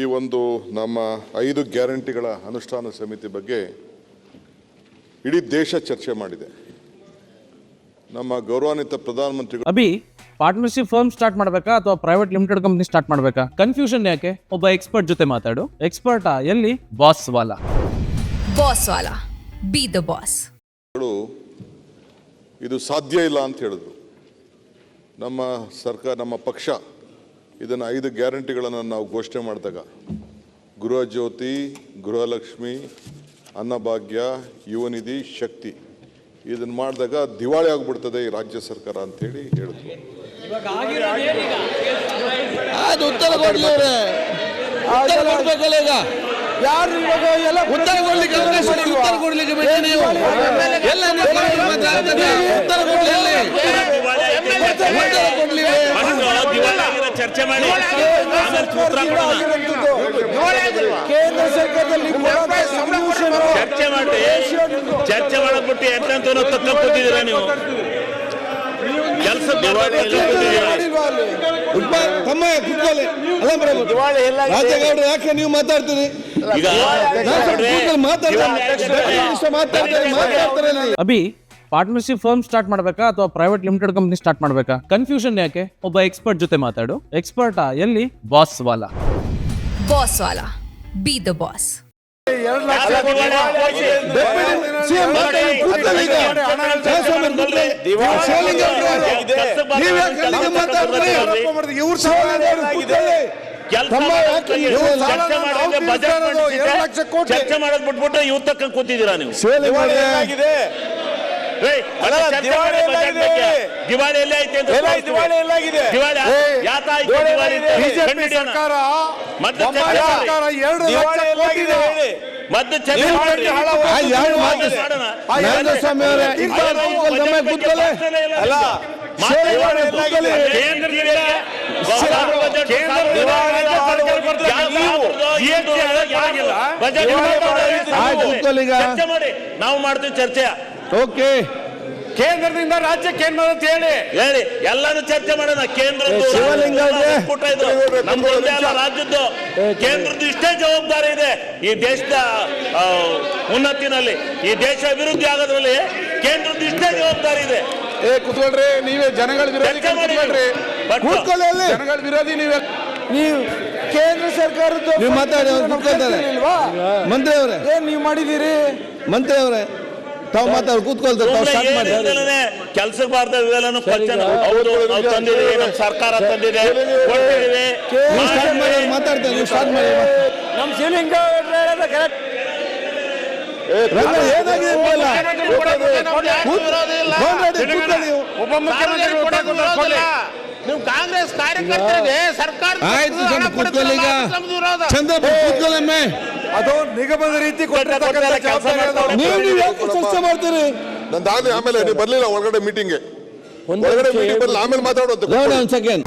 ಈ ಒಂದು ನಮ್ಮ ಐದು ಗ್ಯಾರಂಟಿಗಳ ಅನುಷ್ಠಾನ ಸಮಿತಿ ಬಗ್ಗೆ ಇಡೀ ದೇಶ ಚರ್ಚೆ ಮಾಡಿದೆ. ನಮ್ಮ ಗೌರವಾನ್ವಿತ ಪ್ರಧಾನಮಂತ್ರಿಗಳು ಅಭಿ ಪಾರ್ಟ್ನರ್ಶಿಪ್ ಫರ್ಮ್ ಸ್ಟಾರ್ಟ್ ಮಾಡಬೇಕಾ ಅಥವಾ ಪ್ರೈವೇಟ್ ಲಿಮಿಟೆಡ್ ಕಂಪ್ನಿ ಸ್ಟಾರ್ಟ್ ಮಾಡಬೇಕಾ? ಕನ್ಫ್ಯೂಷನ್ ಯಾಕೆ? ಒಬ್ಬ ಎಕ್ಸ್ಪರ್ಟ್ ಜೊತೆ ಮಾತಾಡು. ಎಕ್ಸ್ಪರ್ಟಾ ಎಲ್ಲಿ? Boss Wallah. Boss Wallah. Be the boss ಇದು ಸಾಧ್ಯ ಇಲ್ಲ ಅಂತ ಹೇಳಿದ್ರು. ನಮ್ಮ ಸರ್ಕಾರ ನಮ್ಮ ಪಕ್ಷ ಇದನ್ನು ಐದು ಗ್ಯಾರಂಟಿಗಳನ್ನು ನಾವು ಘೋಷಣೆ ಮಾಡಿದಾಗ. ಗೃಹ ಜ್ಯೋತಿ ಗೃಹಲಕ್ಷ್ಮಿ ಅನ್ನಭಾಗ್ಯ ಯುವ ನಿಧಿ ಶಕ್ತಿ. ಇದನ್ನು ಮಾಡಿದಾಗ ದಿವಾಳಿ ಆಗಿಬಿಡ್ತದೆ ಈ ರಾಜ್ಯ ಸರ್ಕಾರ ಅಂತೇಳಿ ಹೇಳಿದ್ರು ಅದು ಉತ್ತರ ಚರ್ಚೆ ಮಾಡಿ. ಕೇಂದ್ರ ಸರ್ಕಾರದಲ್ಲಿ ಚರ್ಚೆ ಮಾಡಿ ಚರ್ಚೆ ಮಾಡಬಿಟ್ಟು ಎಂತ ಕೂತಿದ್ದೀರಾ ನೀವು? ಕೆಲಸ ರಾಜೇಗೌಡರು ಯಾಕೆ ಮಾತಾಡ್ತಾರೆ? ಅಭಿ ಪಾರ್ಟ್ನರ್ಶಿಪ್ ಫರ್ಮ್ ಸ್ಟಾರ್ಟ್ ಮಾಡಬೇಕಾ ಅಥವಾ ಪ್ರೈವೇಟ್ ಲಿಮಿಟೆಡ್ ಕಂಪನಿ ಸ್ಟಾರ್ಟ್ ಮಾಡಬೇಕಾ? ಕನ್ಫ್ಯೂಷನ್ ಯಾಕೆ? ಒಬ್ಬ ಎಕ್ಸ್ಪರ್ಟ್ ಜೊತೆ ಮಾತಾಡು. ಎಕ್ಸ್ಪರ್ಟಾ ಎಲ್ಲಿ? Boss Wallah Boss Wallah be the boss ಚರ್ಚೆ ಮಾಡಿದ್ರೆ ಬಜೆಟ್ ಎರಡು ಲಕ್ಷ ಕೋಟಿ. ಚರ್ಚೆ ಮಾಡೋದ್ ಬಿಟ್ಬಿಟ್ಟು ಇವ್ ತಕ್ಕ ಕೂತಿದ್ದೀರಾ ನೀವು ದಿವಾಳಿ ಎಲ್ಲ ಐತೆ ಅಂತ. ದಿವಾಳಿ ಯಾತ ದಿವಾಳಿ ಬಿಜೆಪಿ. ಸರ್ಕಾರ ಮತ್ತೆ. ಸರ್ಕಾರ ಎರಡು ಮತ್ತೆ. ಅಲ್ಲ ನಾವು ಮಾಡ್ತೀವಿ ಚರ್ಚೆ ಓಕೆ. ಕೇಂದ್ರದಿಂದ ರಾಜ್ಯಕ್ಕೆ ಏನ್ ಅಂತ ಹೇಳಿ. ಹೇಳಿ. ಎಲ್ಲಾನು ಚರ್ಚೆ ಮಾಡೋಣ. ಕೇಂದ್ರದ್ದು ಶಿವಲಿಂಗ ಅವ್ರೆ. ಒಕ್ಕೂಟ ಇದು. ನಮ್ದು ಒಂದೇ ಅಲ್ಲ ರಾಜ್ಯದ್ದು. ಕೇಂದ್ರದ್ದು ಇಷ್ಟೇ ಜವಾಬ್ದಾರಿ ಇದೆ. ಈ ದೇಶದ ಆ, ಉನ್ನತಿನಲ್ಲಿ ಈ ದೇಶ ಅಭಿವೃದ್ಧಿ ಆಗೋದ್ರಲ್ಲಿ ಕೇಂದ್ರದ್ದು ಇಷ್ಟೇ ಜವಾಬ್ದಾರಿ ಇದೆ. ಏ ಕುತ್ಕೊಳ್ರಿ ನೀವೇ ಜನಗಳ ವಿರೋಧಿ ಚರ್ಚೆ ಮಾಡಿ. ಕುತ್ಕೊಳ್ರಿ. ಬಟ್ ಕೂತ್ಕೊಳ್ಳಿ ಅಲ್ಲಿ. ಜನಗಳ ವಿರೋಧಿ ನೀವೇ. ನೀವು ಕೇಂದ್ರ ಸರ್ಕಾರದ ನೀವು ಮಾತಾಡಿ, ಅವ್ರು ಕೂತ್ಕೊಳ್ತಾರೆ. ಇಲ್ವಾ ಮಂತ್ರಿ ಅವರೇ ಏನ್ ನೀವು ಮಾಡಿದೀರಿ ಮಂತ್ರಿ ಅವರೇ ತಾವು ಮಾತಾಡಿ ಕೂತ್ಕೊಳ್ತಾರೆ ತಾವು ಸ್ಟಾರ್ಟ್ ಮಾಡಿ. ಕೆಲ್ಸಕ್ಕೆ ಬಾರ್ದ ಇವೆಲ್ಲನೂ ಪಂಚನ ಹೌದು ನಾವು ತಂದಿದ್ದೀವಿ ನಮ್ಮ ಸರ್ಕಾರ ತಂದಿದೆ ಕೊಟ್ಟಿದ್ದೀವಿ ನೀವು. ಸ್ಟಾರ್ಟ್ ಮಾಡಿ ಅವ್ರು ಮಾತಾಡ್ತಾರೆ ನೀವು ಸ್ಟಾರ್ಟ್ ಮಾಡಿ. ನಮ್ ಶಿವಲಿಂಗ ರಂಗ ಏನಾಗಿದೆ ಇವೆಲ್ಲ? ಕೂತ್- ಮಾತಾಡಿ, ಕೂತ್ಕೊಳ್ಳಿ. ನೀವು. ಉಪಮುಖ್ಯಮಂತ್ರಿ ನೀವು ಕಾಂಗ್ರೆಸ್ ಕಾರ್ಯಕರ್ತರಿಗೆ ಸರ್ಕಾರ ಆಯ್ತು ಕೂತ್ಕೊಳ್ಳಿ ಈಗ. ಚಂದ್ರಪ್ಪ ಕೂತ್ಕೊಳ್ಳಮ್ಮೆ ಅದು ನಿಗಮದ ರೀತಿ. ನೀವು ನೀವು ಯಾಕೆ ಚರ್ಚೆ ಮಾಡ್ತೀರಿ? ನಂದಾಗಲಿ ಆಮೇಲೆ ನೀವು ಬರಲಿಲ್ಲ ಒಳಗಡೆ ಮೀಟಿಂಗ್ಗೆ ಒಳಗಡೆ ಮೀಟಿಂಗ್ ಬರಲಿಲ್ಲ ಆಮೇಲೆ ಒಂದು ಸೆಕೆಂಡ್